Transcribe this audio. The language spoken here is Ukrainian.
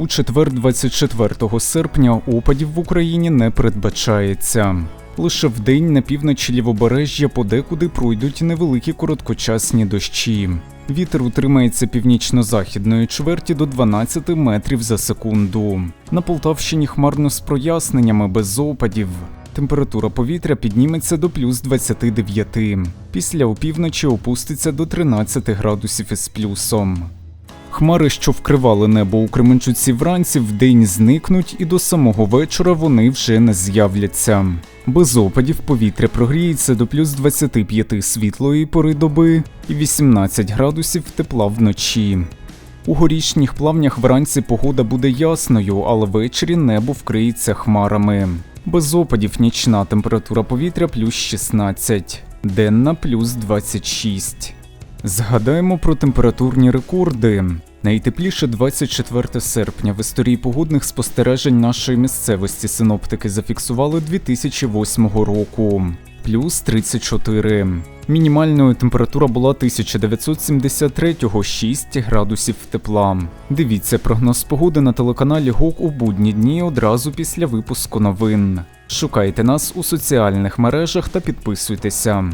У четвер, 24 серпня, опадів в Україні не передбачається. Лише вдень на півночі лівобережжя подекуди пройдуть невеликі короткочасні дощі. Вітер утримається північно-західної чверті до 12 метрів за секунду. На Полтавщині хмарно з проясненнями без опадів. Температура повітря підніметься до плюс 29. Після опівночі опуститься до 13 градусів із плюсом. Хмари, що вкривали небо у Кременчуці вранці, вдень зникнуть, і до самого вечора вони вже не з'являться. Без опадів повітря прогріється до плюс 25 світлої пори доби і 18 градусів тепла вночі. У горішніх плавнях вранці погода буде ясною, але ввечері небо вкриється хмарами. Без опадів нічна температура повітря плюс 16, денна плюс 26. Згадаємо про температурні рекорди. Найтепліше 24 серпня в історії погодних спостережень нашої місцевості синоптики зафіксували 2008 року. Плюс 34. Мінімальною температура була 1973-го 6 градусів тепла. Дивіться прогноз погоди на телеканалі ГОК у будні дні одразу після випуску новин. Шукайте нас у соціальних мережах та підписуйтеся.